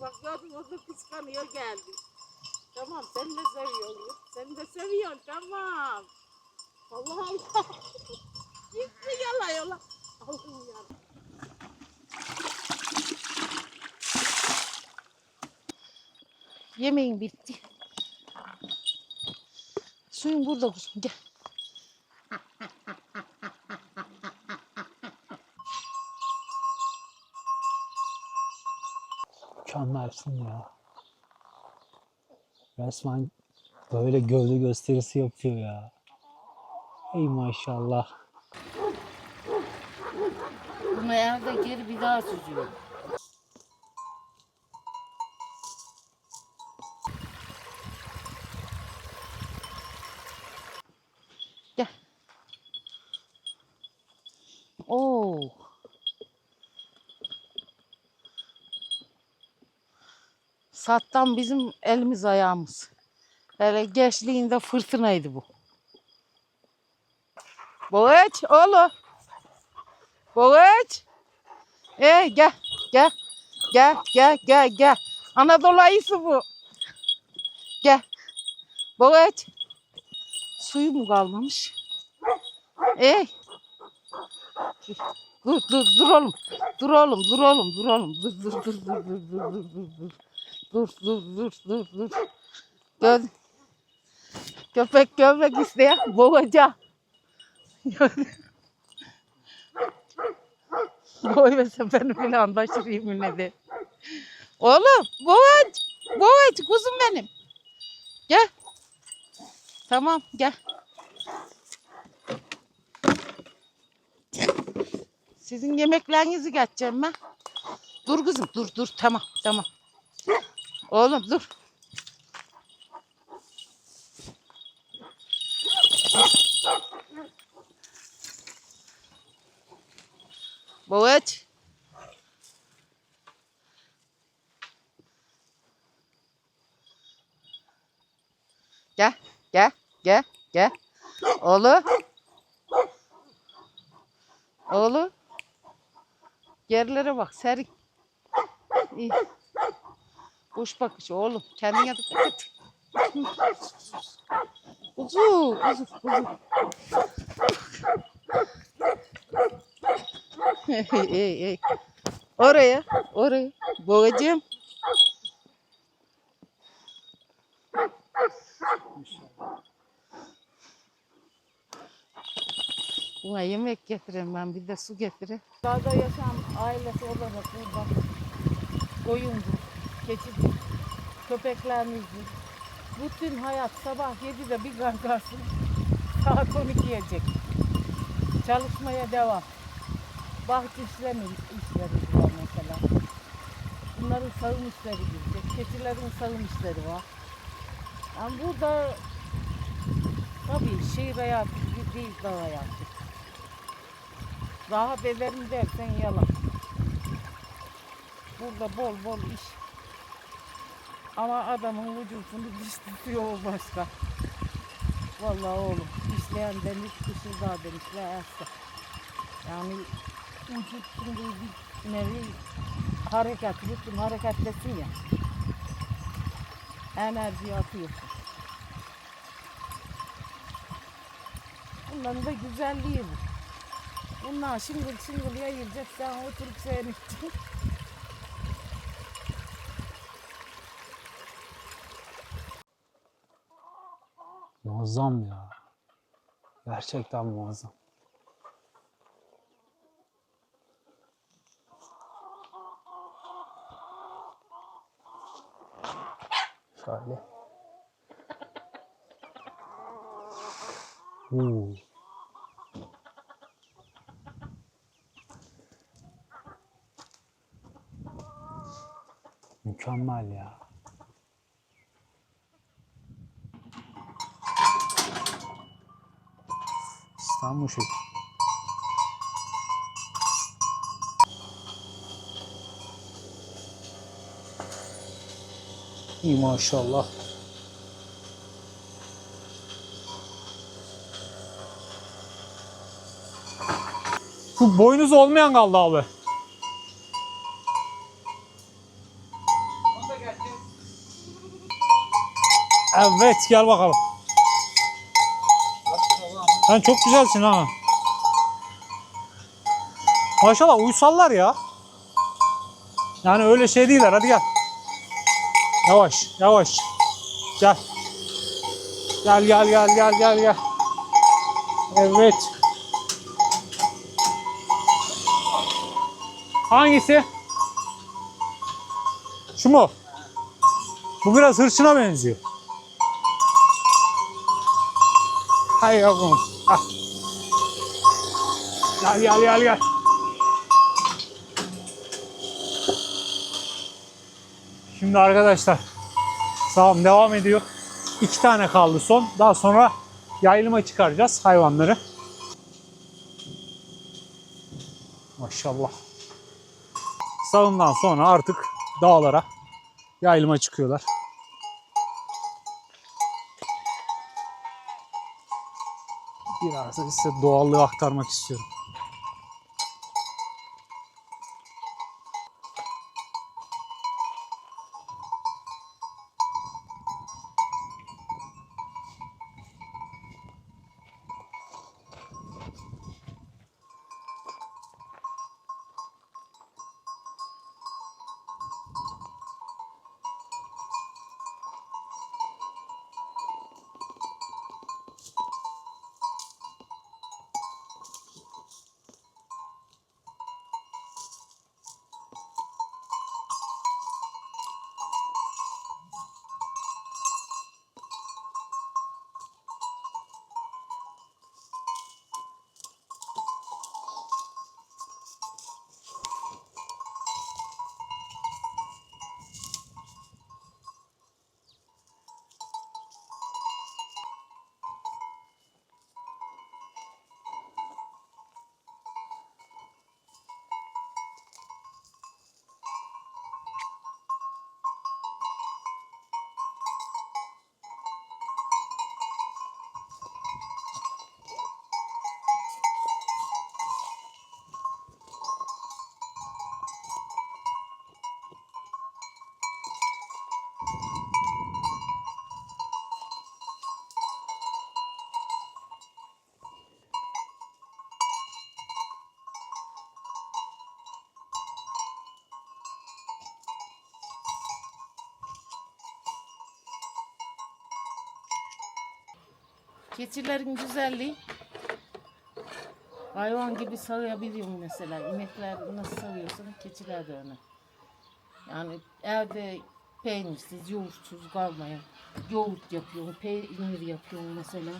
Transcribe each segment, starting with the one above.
bak gördün o da kıskanıyor geldi. Tamam sen de seviyorsun. Sen de seviyorsun tamam. Allah Allah. Gitti yala yola. Allah'ım ya. Yemeğin bitti. Suyun burada kuzum gel. Mükemmelsin ya. Resmen böyle gövde gösterisi yapıyor ya. Ey maşallah. Bunu evde geri bir daha süzüyor. Sattan bizim elimiz ayağımız. Hele gençliğinde fırtınaydı bu. Boğaç oğlum. Boğaç. Ee gel gel. Gel gel gel gel. Anadolu ayısı bu. Gel. Boğaç. Suyu mu kalmamış? Ey. Dur dur dur oğlum. Dur oğlum dur oğlum dur oğlum. Dur dur dur dur dur dur dur dur dur. Dur dur dur dur. Gör. Köpek köpek isteyen boğacak. Boy ve seferi bile anlaşırım yine de. Oğlum boğaç. Boğaç kuzum benim. Gel. Tamam gel. Sizin yemeklerinizi geçeceğim ben. Dur kızım dur dur tamam tamam. Oğlum dur. Boğaç. Gel, gel, gel, gel. Oğlum. Oğlum. Yerlere bak, serin. İyi. Boş bakış oğlum. Kendine dikkat et. Kuzu, kuzu, kuzu. ey, ey. Oraya, oraya. Babacığım. Buna yemek getireyim ben bir de su getireyim. Dağda yaşam ailesi olarak burada koyundu, keçidir, köpeklerimizdir. Bütün hayat sabah 7'de bir kalkarsın, saat 12'ye çek. Çalışmaya devam. Bahçe işleri var mesela. Bunların sağım işleri girecek. Keçilerin sağım işleri var. Yani burada tabii şehir hayatı değil dağ hayatı. Rahat ederim dersen yalan. Burada bol bol iş. Ama adamın vücudunu diş tutuyor o başka. Vallahi oğlum işleyen demiş kışırdağı demişler erse. Yani şimdi bir nevi hareket, bütün hareketlesin ya. Enerji atıyorsun. Bunların da güzelliği bu. Bunlar şıngıl şıngıl yayılacak sen oturup seyredeceksin. Muazzam ya. Gerçekten muazzam. Şöyle. Oo. Mükemmel ya. Tam bu şekilde. İyi maşallah. Bu boynuz olmayan kaldı abi. Evet gel bakalım. Sen çok güzelsin ha. Maşallah uysallar ya. Yani öyle şey değiller. Hadi gel. Yavaş, yavaş. Gel. Gel, gel, gel, gel, gel, gel. Evet. Hangisi? Şu mu? Bu biraz hırçına benziyor. Hay yavrum. Ah. Gel gel gel gel. Şimdi arkadaşlar sağım devam ediyor. İki tane kaldı son. Daha sonra yayılıma çıkaracağız hayvanları. Maşallah. Sağımdan sonra artık dağlara yayılıma çıkıyorlar. Size doğallığı aktarmak istiyorum. Keçilerin güzelliği hayvan gibi sağıyabiliyorum mesela. İnekler nasıl sağıyorsun keçiler de öyle. Yani evde peynirsiz, yoğurtsuz kalmayan yoğurt yapıyorum, peynir yapıyorum mesela.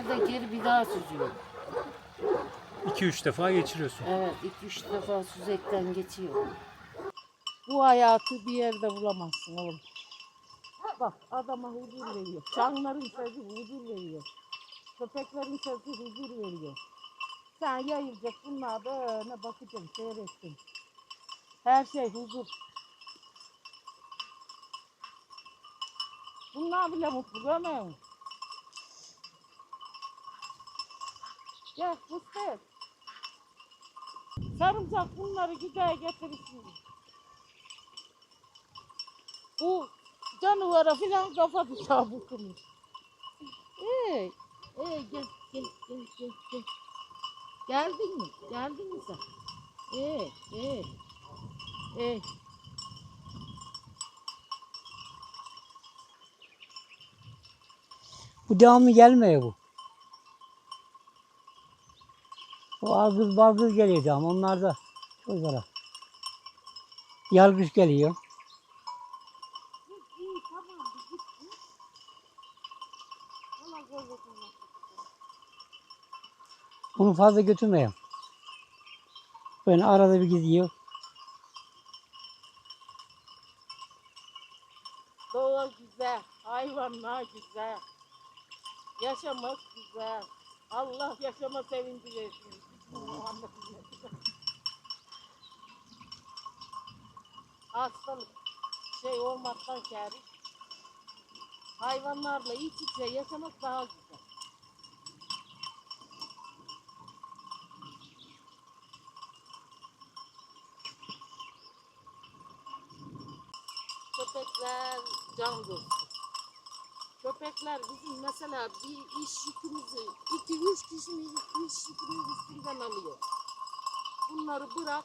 Evde geri bir daha süzüyorum. 2-3 defa geçiriyorsun. Evet, iki üç defa süzekten geçiyor. Bu hayatı bir yerde bulamazsın oğlum. Bak adama huzur veriyor. Çanların sesi huzur veriyor. Köpeklerin sesi huzur veriyor. Sen yayılacak bunlar böyle bakacaksın, seyredeceksin. Her şey huzur. Bunlar bile mutlu görmüyor musun? Gel fıstık. Sarımsak bunları güzel getirirsin. Bu canavara filan kafa düşer bu kımız. Ee, ee, gel, gel, gel, gel, gel. Geldin mi? Geldin mi sen? Ee, ee, ee. Bu devamlı gelmiyor bu. Ağız bazı geliyor devam. Onlar da çocuklara. Yargıç geliyor. Bunu fazla götürmeyeyim. Böyle arada bir gidiyor. Doğa güzel, hayvanlar güzel. Yaşamak güzel. Allah yaşama sevinci. Hastalık şey olmaktan kârı. Hayvanlarla iç içe yaşamak daha güzel. Köpekler can dostu. Köpekler bizim mesela bir iş yükümüzü, iki üç kişinin iş yükünü üstünden alıyor. Bunları bırak,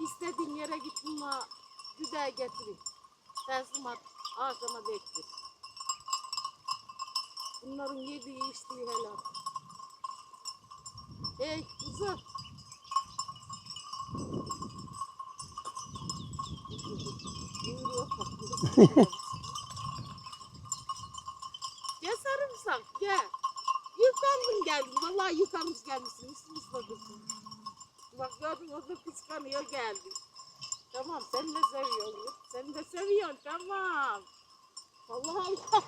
istediğin yere git bununla güzel getirin. Teslimat akşama bekle. Bunların yediği içtiği helal. Hey kızım. Buyuruyor bak. Gel sarımsak gel. Yıkandın geldin. Vallahi yıkanmış gelmişsin. Üstünü ısladın. Bak gördün o da kıskanıyor geldi. Tamam sen de seviyorsun. Sen de seviyorsun tamam. Allah Allah.